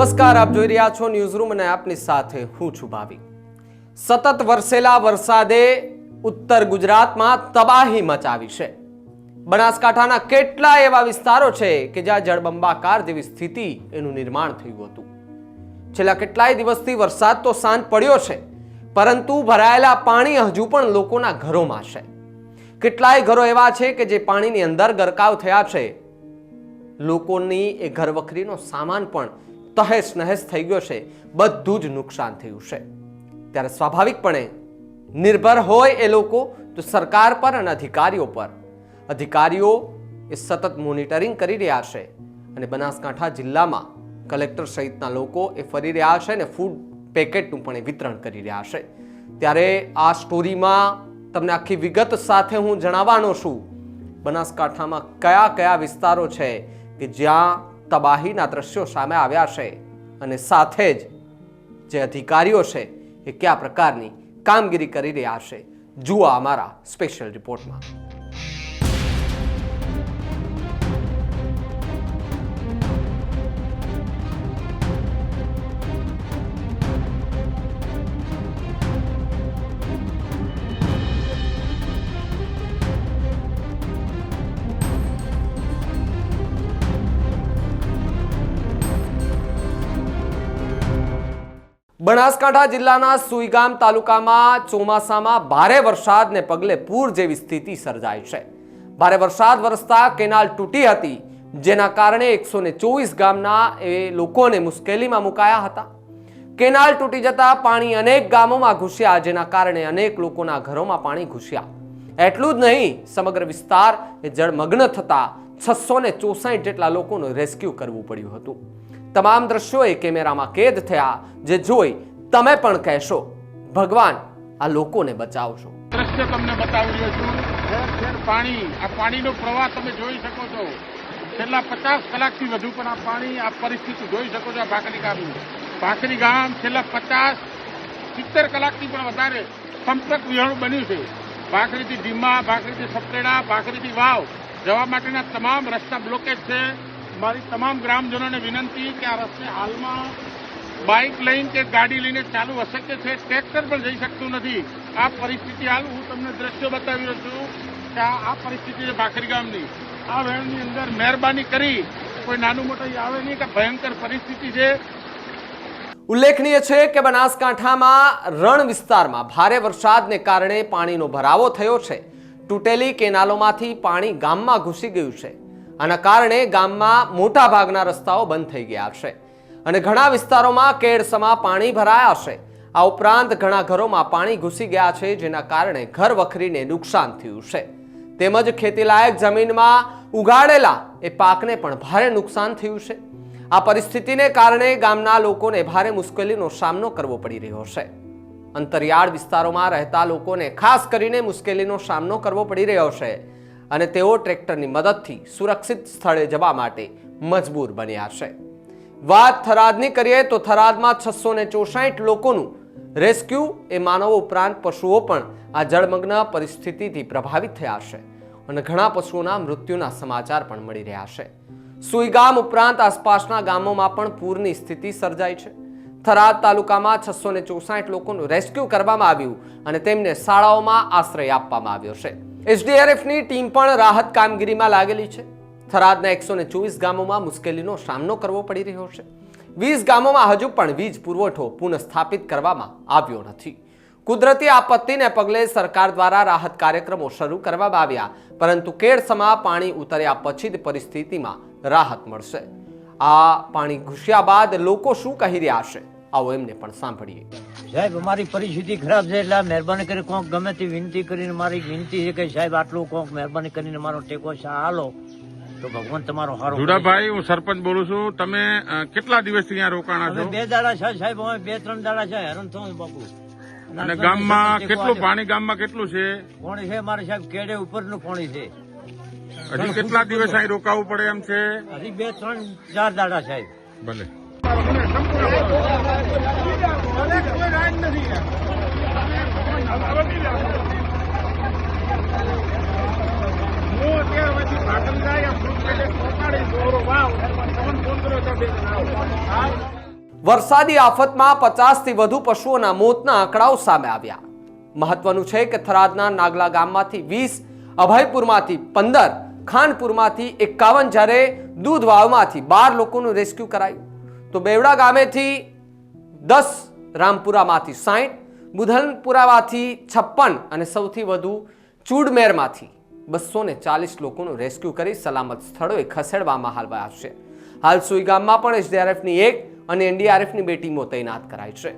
નમસ્કાર, આપ જોઈ રહ્યા છો ન્યૂઝરૂમ અને આપની સાથે હું છું ભાવી. સતત વરસેલા વરસાદે ઉત્તર ગુજરાતમાં તબાહી મચાવી છે. બનાસકાંઠાના કેટલા એવા વિસ્તારો છે કે જ્યાં જળબંબાકાર જેવી સ્થિતિ એનું નિર્માણ થયું હતું. છેલ્લા કેટલાય દિવસથી વરસાદ તો શાંત પડ્યો છે, પરંતુ ભરાયેલા પાણી હજુ પણ લોકોના ઘરોમાં છે. કેટલાય ઘરો એવા છે કે જે પાણીની અંદર ગરકાવ થયા છે. લોકોની એ ઘરવખરીનો સામાન પણ તહેસ નહેસ થઈ ગયો છે, બધું જ નુકસાન થયું છે. ત્યારે સ્વાભાવિકપણે નિર્ભર હોય એ લોકો તો સરકાર પર અને અધિકારીઓ પર. અધિકારીઓ એ સતત મોનિટરિંગ કરી રહ્યા છે અને બનાસકાંઠા જિલ્લામાં કલેક્ટર સહિતના લોકો એ ફરી રહ્યા છે અને ફૂડ પેકેટનું પણ એ વિતરણ કરી રહ્યા છે. ત્યારે આ સ્ટોરીમાં તમને આખી વિગત સાથે હું જણાવવાનો છું. બનાસકાંઠામાં કયા કયા વિસ્તારો છે કે જ્યાં તબાહીના દ્રશ્યો સામે આવ્યા છે અને સાથે જ જે અધિકારીઓ છે એ કયા પ્રકારની કામગીરી કરી રહ્યા છે? જુઓ અમારા સ્પેશિયલ રિપોર્ટમાં. બનાસકાંઠા જિલ્લાના સુઈગામ તાલુકામાં ચોમાસામાં ભારે વરસાદને પગલે પૂર જેવી સ્થિતિ સર્જાઈ છે. ભારે વરસાદ વરસતા કેનાલ તૂટી હતી, જેના કારણે એકસો ચોવીસ ગામના એ લોકોને મુશ્કેલીમાં મુકાયા હતા. કેનાલ તૂટી જતા પાણી અનેક ગામોમાં ઘૂસ્યા, જેના કારણે અનેક લોકોના ઘરોમાં પાણી ઘૂસ્યા. એટલું જ નહીં, સમગ્ર વિસ્તાર એ જળમગ્ન થતા છસો ચોસાઠ જેટલા લોકોનું રેસ્ક્યુ કરવું પડ્યું હતું. તમામ દ્રશ્યો એ કેમેરામાં કેદ થયા, જે જોઈ તમે પણ કહેશો, ભગવાન, આ લોકોને બચાવશો. દ્રશ્ય તમને બતાવી રહ્યો છું. પાણી. આ પાણીનો પ્રવાહ તમે જોઈ શકો છો. છેલ્લા પચાસ કલાકથી વધુ પણ આ પાણી, આ પરિસ્થિતિ જોઈ શકો છો આ ભાખરી ગામની. ભાખરી ગામ છેલ્લા પચાસ, સિત્તેર કલાકથી પણ વધારે સંપર્ક વિહોણ બન્યું છે. ભાખરીથી ધીમા, ભાખરીથી સપરેડા ભાખરીથી વાવ. જવા માટેના તમામ રસ્તા બ્લોકેજ છે. મારી તમામ ગ્રામજનોને વિનંતી કે આ રસ્તે હાલમાં બાઇક લઈને કે ગાડી લઈને ચાલુ અશક્ય છે. ટ્રેક્ટર પણ જઈ શકતું નથી. આ પરિસ્થિતિ હાલ હું તમને દ્રશ્યો બતાવી રહ્યો છું કે આ પરિસ્થિતિ છે ભાખરી ગામની. આ વેણની અંદર મહેરબાની કરી કોઈ નાનું મોટું આવે નહીં કે ભયંકર પરિસ્થિતિ છે. ઉલ્લેખનીય છે કે બનાસકાંઠામાં રણ વિસ્તારમાં ભારે વરસાદને કારણે પાણીનો ભરાવો થયો છે. તૂટેલી કેનાલોમાંથી પાણી ગામમાં ઘૂસી ગયું છે. આના કારણે ગામમાં મોટા ભાગના રસ્તાઓ બંધ થઈ ગયા છે. અને ઘણા વિસ્તારોમાં કેડસમાં પાણી ભરાયા છે આ ઉપરાંત ઘણા ઘરોમાં પાણી ઘૂસી ગયા છે, જેના કારણે ઘર વખરીને નુકસાન થયું છે. તેમજ ખેતીલાયક જમીનમાં ઉગાડેલા એ પાકને પણ ભારે નુકસાન થયું છે. આ પરિસ્થિતિને કારણે ગામના લોકોને ભારે મુશ્કેલીનો સામનો કરવો પડી રહ્યો છે. અંતરિયાળ વિસ્તારોમાં રહેતા લોકોને ખાસ કરીને મુશ્કેલીનો સામનો કરવો પડી રહ્યો છે. અને તેઓ ટ્રેક્ટરની મદદથી સુરક્ષિત સ્થળે જવા માટે મજબૂર બન્યા છે. વાત થરાદની કરીએ તો થરાદમાં છસો ને ચોસાઠ લોકોનું રેસ્ક્યુ એ માનવો ઉપરાંત પશુઓ પણ આ જળમગ્ન પરિસ્થિતિથી પ્રભાવિત થયા છે અને ઘણા પશુઓના મૃત્યુના સમાચાર પણ મળી રહ્યા છે. સુઈગામ ઉપરાંત આસપાસના ગામોમાં પણ પૂરની સ્થિતિ સર્જાઈ છે. થરાદ તાલુકામાં છસો ને ચોસાઠ લોકોનું રેસ્ક્યુ કરવામાં આવ્યું અને તેમને શાળાઓમાં આશ્રય આપવામાં આવ્યો છે. એસડીઆરએફની ટીમ પણ રાહત કામગીરીમાં લાગેલી છે. થરાદના એકસો ને ચોવીસ ગામોમાં મુશ્કેલીનો સામનો કરવો પડી રહ્યો છે. વીસ ગામોમાં હજુ પણ વીજ પુરવઠો પુનઃસ્થાપિત કરવામાં આવ્યો નથી. કુદરતી આપત્તિને પગલે સરકાર દ્વારા રાહત કાર્યક્રમો શરૂ કરવામાં આવ્યા, પરંતુ કેળસમાં પાણી ઉતર્યા પછી જ પરિસ્થિતિમાં રાહત મળશે. આ પાણી ઘૂસ્યા બાદ લોકો શું કહી રહ્યા છે? આવો એમને પણ સાંભળીએ. સાહેબ અમારી પરિસ્થિતિ ખરાબ છે એટલે મહેરબાની કરી કોક ગમે તે વિનંતી કરીને મારી વિનંતી છે કે સાહેબ આટલું કોક મહેરબાની કરીને મારો ટેકો હાલો. તો ભગવાન તમારો હારો જુડાભાઈ હું સરપંચ બોલું છું. તમે કેટલા દિવસથી અહીંયા રોકાણા છો? બે દાડા છે સાહેબ અમે બે ત્રણ દાડા છે હેરાન થવું બાપુ. અને ગામમાં કેટલું પાણી ગામમાં કેટલું છે? પાણી છે મારે સાહેબ કેડે ઉપરનું પાણી છે. હજી કેટલા દિવસ અહીં રોકાવું પડે એમ છે? હજી બે ત્રણ ચાર દાડા સાહેબ ભલે. વરસાદી આફતમાં પચાસથી વધુ પશુઓના મોતના આંકડાઓ સામે આવ્યા. મહત્વનું છે કે થરાદના નાગલા ગામમાંથી વીસ અભયપુરમાંથી પંદર, ખાનપુરમાંથી એકાવન જ્યારે દૂધ વાવમાંથી બાર લોકોનું રેસ્ક્યુ કરાયું. તો બેવડા ગામેથી દસ, રામપુરામાંથી સાઠ બુધનપુરામાંથી છપ્પન અને સૌથી વધુ ચૂડમેરમાંથી બસો ને ચાલીસ લોકોનું રેસ્ક્યુ કરી સલામત સ્થળોએ ખસેડવામાં હાલવાયા છે. હાલ સુઈ ગામમાં પણ એસડીઆરએફની એક અને એનડીઆરએફની બે ટીમો તૈનાત કરાઈ છે.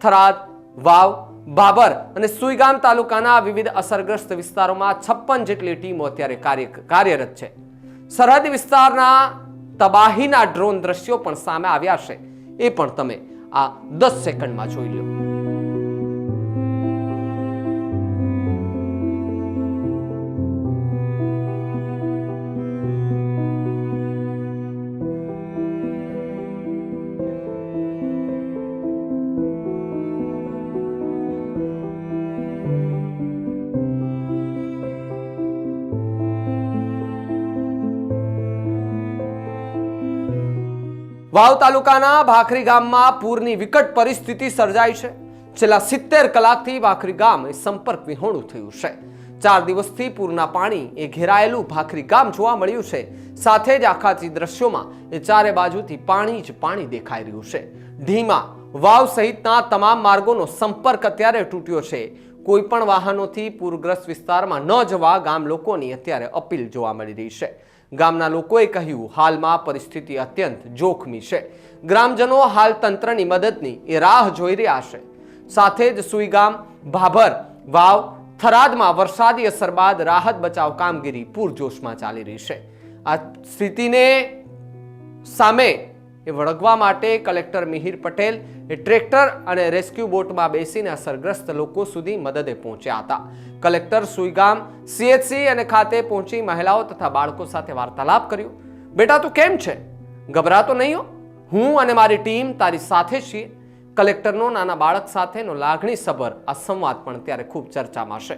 થરાદ, વાવ બાબર અને સુઈગામ તાલુકાના વિવિધ અસરગ્રસ્ત વિસ્તારોમાં છપ્પન જેટલી ટીમો અત્યારે કાર્ય કાર્યરત છે. સરહદ વિસ્તારના તબાહીના ડ્રોન દ્રશ્યો પણ સામે આવ્યા છે. એ પણ તમે આ દસ સેકન્ડમાં જોઈ લો વાવ તાલુકાના ભાખરી ગામમાં પૂરની વિકટ પરિસ્થિતિ સર્જાઈ છે. છેલ્લા સિત્તેર કલાકથી ભાખરી ગામ સંપર્ક વિહોણું થયું છે. ચાર દિવસથી પૂરના પાણી એ ઘેરાયેલું ભાખરી ગામ જોવા મળ્યું છે. સાથે જ આખાથી દ્રશ્યોમાં એ ચારે બાજુથી પાણી જ પાણી દેખાઈ રહ્યું છે. ઢીમા વાવ સહિતના તમામ માર્ગોનો સંપર્ક અત્યારે તૂટ્યો છે. કોઈ પણ વાહનોથી પૂરગ્રસ્ત વિસ્તારમાં ન જવા ગામ લોકોની અત્યારે અપીલ જોવા મળી રહી છે. ગામના લોકોએ કહ્યું, હાલમાં પરિસ્થિતિ અત્યંત જોખમી છે. ગ્રામજનો હાલ તંત્રની મદદની એ રાહ જોઈ રહ્યા છે. સાથે જ સુઈગામ ભાભર, વાવ, થરાદમાં વરસાદી અસર બાદ રાહત બચાવ કામગીરી પૂરજોશમાં ચાલી રહી છે. આ સ્થિતિને સામે એ વળગવા માટે કલેક્ટર મિહિર પટેલ, એ ટ્રેક્ટર અને રેસ્ક્યુ બોટમાં બેસીને અસરગ્રસ્ત લોકો સુધી મદદે પહોંચ્યા હતા. કલેક્ટર સુઈગામ, સીએચસી અને ખાતે પહોંચી મહિલાઓ તથા બાળકો સાથે વાર્તાલાપ કર્યો. બેટા, તું કેમ છે? ગભરાતો નહીં હો? હું અને મારી ટીમ તારી સાથે છીએ. કલેક્ટરનો નાના બાળક સાથેનો લાગણીસભર આ સંવાદ પણ ત્યારે ખૂબ ચર્ચામાં છે.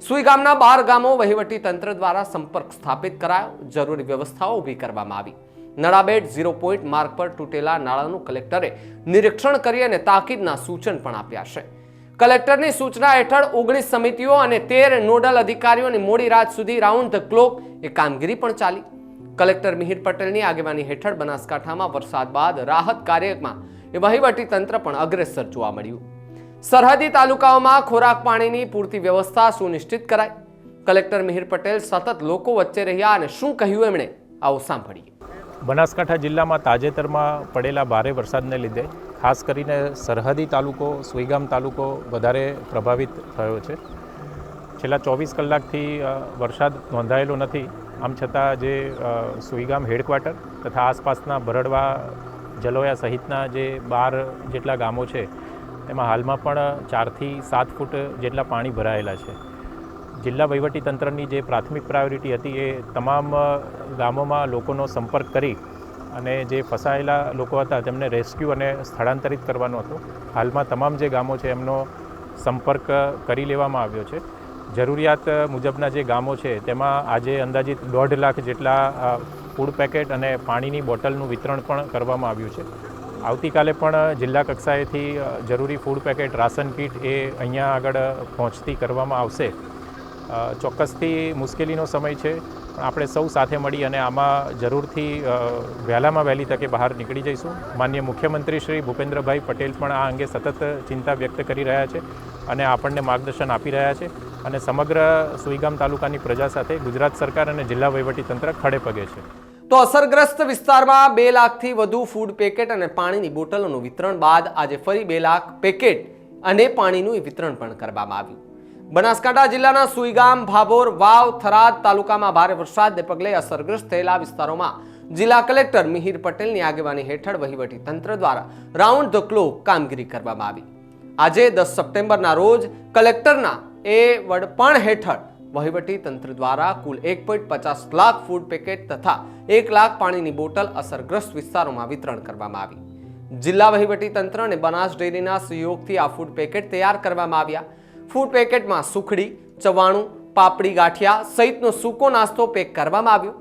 સુઈ ગામના બાર ગામો વહીવટી તંત્ર દ્વારા સંપર્ક સ્થાપિત કરાયો. જરૂરી વ્યવસ્થાઓ ઊભી કરવામાં આવી. નળાબેટ ઝીરો પોઈન્ટ માર્ગ પર તૂટેલા નાળાનું કલેક્ટરે નિરીક્ષણ કરી અને તાકીદના સૂચન પણ આપ્યા છે. કલેક્ટરની સૂચના હેઠળ ઓગણીસ સમિતિઓ અને તેર નોડલ અધિકારીઓની મોડી રાત સુધી રાઉન્ડ ધ ક્લોક એ કામગીરી પણ ચાલી. કલેક્ટર મિહિર પટેલની આગેવાની હેઠળ બનાસકાંઠામાં વરસાદ બાદ રાહત કાર્યમાં એ વહીવટી તંત્ર પણ અગ્રેસર જોવા મળ્યું. સરહદી તાલુકાઓમાં ખોરાક પાણીની પૂરતી વ્યવસ્થા સુનિશ્ચિત કરાઈ. કલેક્ટર મિહિર પટેલ સતત લોકો વચ્ચે રહ્યા અને શું કહ્યું એમણે, આવો સાંભળીએ. બનાસકાંઠા જિલ્લામાં તાજેતરમાં પડેલા ભારે વરસાદને લીધે ખાસ કરીને સરહદી તાલુકો, સુઈગામ તાલુકો વધારે પ્રભાવિત થયો છે. છેલ્લા ચોવીસ કલાકથી વરસાદ નોંધાયેલો નથી. આમ છતાં જે સુઈગામ હેડક્વાર્ટર તથા આસપાસના ભરડવા જલોયા સહિતના જે બાર જેટલા ગામો છે તેમાં હાલમાં પણ ચારથી સાત ફૂટ જેટલા પાણી ભરાયેલા છે. જિલ્લા વહીવટીતંત્રની જે પ્રાથમિક પ્રાયોરિટી હતી એ તમામ ગામોમાં લોકોનો સંપર્ક કરી અને જે ફસાયેલા લોકો હતા તેમને રેસ્ક્યુ અને સ્થળાંતરિત કરવાનો હતો. હાલમાં તમામ જે ગામો છે એમનો સંપર્ક કરી લેવામાં આવ્યો છે. જરૂરિયાત મુજબના જે ગામો છે તેમાં આજે અંદાજિત દોઢ લાખ જેટલા ફૂડ પેકેટ અને પાણીની બોટલનું વિતરણ પણ કરવામાં આવ્યું છે. આવતીકાલે પણ જિલ્લા કક્ષાએથી જરૂરી ફૂડ પેકેટ રાશન કીટ એ અહીંયા આગળ પહોંચતી કરવામાં આવશે. ચોક્કસથી મુશ્કેલીનો સમય છે. પણ આપણે સૌ સાથે મળી અને આમાં જરૂરથી વહેલામાં વહેલી તકે બહાર નીકળી જઈશું. માન્ય મુખ્યમંત્રી શ્રી ભૂપેન્દ્રભાઈ પટેલ પણ આ અંગે સતત ચિંતા વ્યક્ત કરી રહ્યા છે અને આપણને માર્ગદર્શન આપી રહ્યા છે અને સમગ્ર સુઈગામ તાલુકાની પ્રજા સાથે ગુજરાત સરકાર અને જિલ્લા વહીવટીતંત્ર ખડે પગે છે. તો અસરગ્રસ્ત વિસ્તારમાં બે લાખથી વધુ ફૂડ પેકેટ અને પાણીની બોટલોનું વિતરણ બાદ આજે ફરી બે લાખ પેકેટ અને પાણીનું વિતરણ પણ કરવામાં આવ્યું. બનાસકાંઠા જિલ્લાના સુઈગામ, ભાભોર, વાવ, થરાદ તાલુકામાં ભારે વરસાદને પગલે અસરગ્રસ્ત થયેલા વિસ્તારોમાં જિલ્લા કલેક્ટર મિહિર પટેલની આગેવાની હેઠળ વહીવટી તંત્ર દ્વારા રાઉન્ડ ધ ક્લોક કામગીરી કરવામાં આવી. આજે દસ સપ્ટેમ્બરના રોજ કલેક્ટરના એ વડપણ હેઠળ વહીવટી તંત્ર દ્વારા કુલ એક પોઈન્ટ પચાસ લાખ ફૂડ પેકેટ તથા એક લાખ પાણીની બોટલ અસરગ્રસ્ત વિસ્તારોમાં વિતરણ કરવામાં આવી. જિલ્લા વહીવટી તંત્ર અને બનાસ ડેરીના સહયોગથી આ ફૂડ પેકેટ તૈયાર કરવામાં આવ્યા. ફૂડ પેકેટમાં સુખડી, ચવાણું, પાપડી ગાંઠિયા સહિતનો સૂકો નાસ્તો પેક કરવામાં આવ્યો.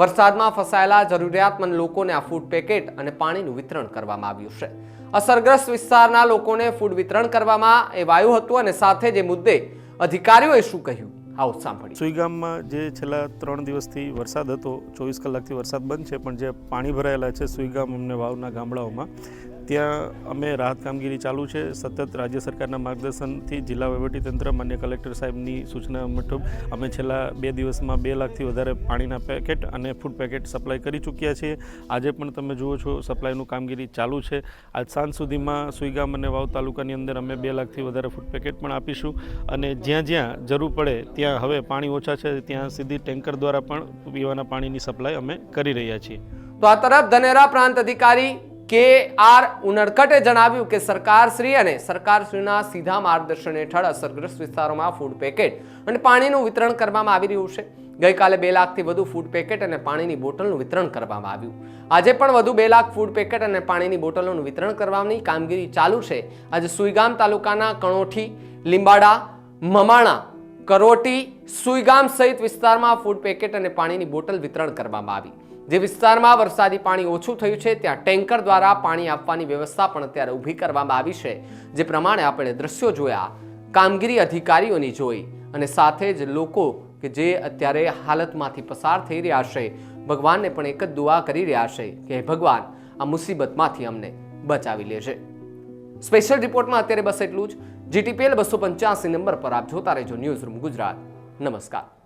વરસાદમાં ફસાયેલા જરૂરિયાતમંદ લોકોને આ ફૂડ પેકેટ અને પાણીનું વિતરણ કરવામાં આવ્યું છે. અસરગ્રસ્ત વિસ્તારના લોકોને ફૂડ વિતરણ કરવામાં એવાયું હતું અને સાથે જ મુદ્દે અધિકારીઓએ શું કહ્યું? આવો સાંભળ્યું સુઈગામમાં જે છેલ્લા ત્રણ દિવસથી વરસાદ હતો, ચોવીસ કલાકથી વરસાદ બંધ છે, પણ જે પાણી ભરાયેલા છે સુઈગામ અમને વાવના ગામડાઓમાં ત્યાં અમે રાહત કામગીરી ચાલુ છે. સતત રાજ્ય સરકારના માર્ગદર્શનથી જિલ્લા વહીવટીતંત્ર, માન્ય કલેક્ટર સાહેબની સૂચના મુજબ અમે છેલ્લા બે દિવસમાં બે લાખથી વધારે પાણીના પેકેટ અને ફૂડ પેકેટ સપ્લાય કરી ચૂક્યા છીએ. આજે પણ તમે જુઓ છો, સપ્લાયનું કામગીરી ચાલુ છે. આજ સાંજ સુધીમાં સુઈગામ અને વાવ તાલુકાની અંદર અમે બે લાખથી વધારે ફૂડ પેકેટ પણ આપીશું અને જ્યાં જ્યાં જરૂર પડે ત્યાં હવે પાણી ઓછા છે, ત્યાં સીધી ટેન્કર દ્વારા પણ પીવાના પાણીની સપ્લાય અમે કરી રહ્યા છીએ. તો આ તરફ ધનેરા પ્રાંત અધિકારી કે આર ઉનડકટે જણાવ્યું કે સરકારશ્રી અને સરકારશ્રીના સીધા માર્ગદર્શન હેઠળ અસરગ્રસ્ત વિસ્તારોમાં ફૂડ પેકેટ અને પાણીનું વિતરણ કરવામાં આવી રહ્યું છે. ગઈકાલે બે લાખથી વધુ ફૂડ પેકેટ અને પાણીની બોટલનું વિતરણ કરવામાં આવ્યું. આજે પણ વધુ બે લાખ ફૂડ પેકેટ અને પાણીની બોટલોનું વિતરણ કરવાની કામગીરી ચાલુ છે. આજે સુઈગામ તાલુકાના કણોઠી, લીંબાડા, મમાણા, કરોટી, સુઈગામ સહિત વિસ્તારમાં ફૂડ પેકેટ અને પાણીની બોટલ વિતરણ કરવામાં આવી. જે વિસ્તારમાં વરસાદી પાણી ઓછું થયું છે, ત્યાં ટેન્કર દ્વારા પાણી આપવાની વ્યવસ્થા પણ અત્યારે ઊભી કરવામાં આવી છે. જે પ્રમાણે આપણે દ્રશ્યો જોયા, કામગીરી અધિકારીઓની જોઈ અને સાથે જ લોકો કે જે અત્યારે હાલતમાંથી પસાર થઈ રહ્યા છે, ભગવાનને પણ એક જ દુઆ કરી રહ્યા છે કે ભગવાન, આ મુસીબતમાંથી અમને બચાવી લેશે સ્પેશિયલ રિપોર્ટમાં અત્યારે બસ એટલું જ. જીટીપીએલ બસો પંચ્યાસી નંબર પર આપ જોતા રહેજો ન્યૂઝ રૂમ ગુજરાત. નમસ્કાર.